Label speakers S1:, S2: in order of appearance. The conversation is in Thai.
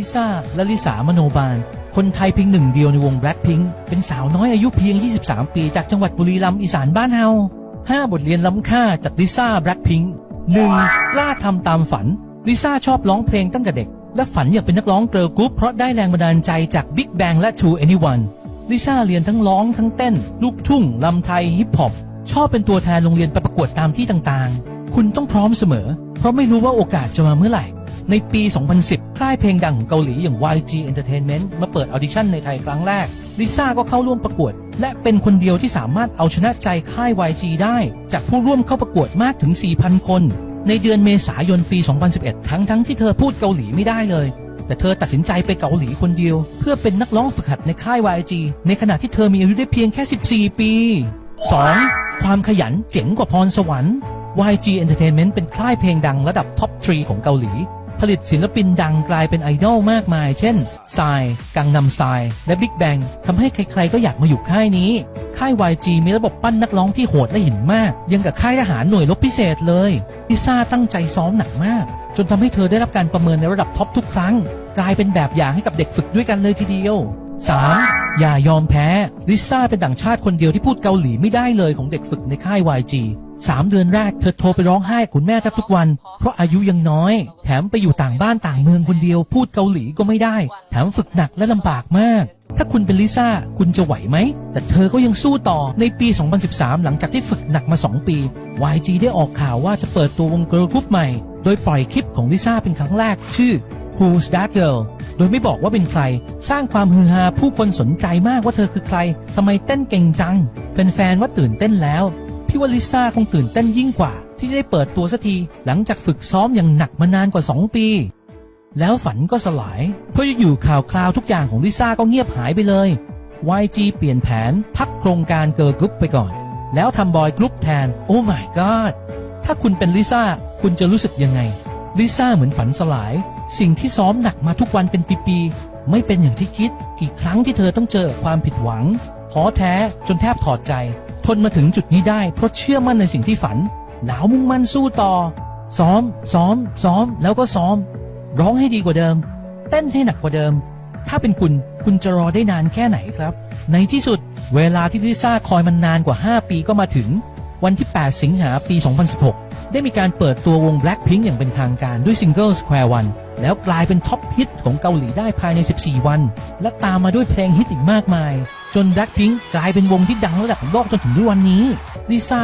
S1: ลิซ่าและลิสามโนบาล คนไทยเพียงหนึ่งเดียวในวง Blackpink เป็นสาวน้อยอายุเพียง 23 ปี จากจังหวัดบุรีรัมย์อีสานบ้านเฮา5 บทเรียนล้ำค่าจากลิซ่า Blackpink 1. กล้าทำตามฝัน ลิซ่าชอบร้องเพลงตั้งแต่เด็ก และฝันอยากเป็นนักร้องเกิร์ลกรุ๊ปเพราะได้แรงบันดาลใจจาก Big Bang และ True Anyone ลิซ่าเรียนทั้งร้องทั้งเต้น ลูกทุ่งลำไทยฮิปฮอปชอบเป็นตัวแทนโรงเรียนไปประกวดตามที่ต่างๆ คุณต้องพร้อมเสมอ เพราะไม่รู้ว่าโอกาสจะมาเมื่อไหร่ ในปี 2010 ค่ายเพลงดังของเกาหลีอย่าง YG Entertainment มาเปิดออดิชั่นในไทยครั้งแรก ลิซ่าก็เข้าร่วมประกวด และเป็นคนเดียวที่สามารถเอาชนะใจค่าย YG ได้ จากผู้ร่วมเข้าประกวดมากถึง 4,000 คน ในเดือนเมษายนปี 2011 ทั้งทั้งๆที่เธอพูดเกาหลีไม่ได้เลย แต่เธอตัดสินใจไปเกาหลีคนเดียว เพื่อเป็นนักร้องฝึกหัดในค่าย YG ในขณะที่เธอมีอายุได้เพียงแค่ 14 ปี 2. ความขยันเจ๋งกว่าพรสวรรค์ YG Entertainment เป็นค่ายเพลงดังระดับท็อปทรีของเกาหลี ผลิตศิลปินดังกลายเป็นไอดอลมากมาย เช่นทราย กังนำสไตล์และ Big Bang ทำให้ใครๆก็อยากมาอยู่ค่ายนี้ ค่าย YG มีระบบปั้นนักร้องที่โหดและหินมาก ยังกับค่ายทหารหน่วยรบพิเศษเลยลิซ่าตั้งใจซ้อมหนักมาก จนทำให้เธอได้รับการประเมินในระดับท็อปทุกครั้ง กลายเป็นแบบอย่างให้กับเด็กฝึกด้วยกันเลยทีเดียว 3. อย่ายอมแพ้ ลิซ่าเป็นต่างชาติคนเดียวที่พูดเกาหลีไม่ได้เลยของเด็กฝึกในค่าย YG สามเดือนแรกเธอโทรไปร้องไห้คุณแม่แทบทุกวัน เพราะอายุยังน้อย แถมไปอยู่ต่างบ้านต่างเมืองคนเดียว พูดเกาหลีก็ไม่ได้ แถมฝึกหนักและลำบากมาก ถ้าคุณเป็นลิซ่าคุณจะไหวไหม แต่เธอก็ยังสู้ต่อในปี 2013 หลังจากที่ฝึกหนักมา 2 ปี YG ได้ออกข่าวว่าจะเปิดตัววงเกิร์ลกรุ๊ปใหม่ โดยปล่อยคลิปของลิซ่าเป็นครั้งแรกชื่อ Who's That Girl โดยไม่บอกว่าเป็นใคร สร้างความฮือฮาผู้คนสนใจมากว่าเธอคือใครทำไมเต้นเก่งจังแฟนๆว่าตื่นเต้นแล้ว พี่ว่าลิซ่าคงตื่นเต้นยิ่งกว่า ที่ได้เปิดตัวสักทีหลังจากฝึกซ้อมอย่างหนักมานานกว่า 2 ปี แล้วฝันก็สลาย เพราะอยู่ข่าวคราวทุกอย่างของลิซ่าก็เงียบหายไปเลย YG เปลี่ยนแผนพักโครงการเกิร์ลกรุ๊ปไปก่อน แล้วทำบอยกรุ๊ปแทน โอ้ my god ถ้าคุณเป็นลิซ่าคุณจะรู้สึกยังไงลิซ่าเหมือนฝันสลาย สิ่งที่ซ้อมหนักมาทุกวันเป็นปีๆไม่เป็นอย่างที่คิด กี่ครั้งที่เธอต้องเจอความผิดหวังท้อแท้จนแทบถอดใจ ทนมาถึงจุดนี้ได้เพราะเชื่อมั่นในสิ่งที่ฝัน หนาวมุ่งมั่นสู้ต่อ ซ้อม ซ้อม ซ้อม แล้วก็ซ้อม ร้องให้ดีกว่าเดิม เต้นให้หนักกว่าเดิม ถ้าเป็นคุณ คุณจะรอได้นานแค่ไหนครับ ในที่สุด เวลาที่ลิซ่าคอยมันนานกว่า 5 ปีก็มาถึง วันที่ 8 สิงหาปี 2016 ได้มีการเปิดตัววง Blackpink อย่างเป็นทางการด้วยซิงเกิล Square One แล้วกลายเป็นท็อปฮิตของเกาหลีได้ภายใน 14 วัน และตามมาด้วยเพลงฮิตอีกมากมาย จน Blackpink กลายเป็นวงที่ดังระดับโลกจนถึงทุกวันนี้ลิซ่า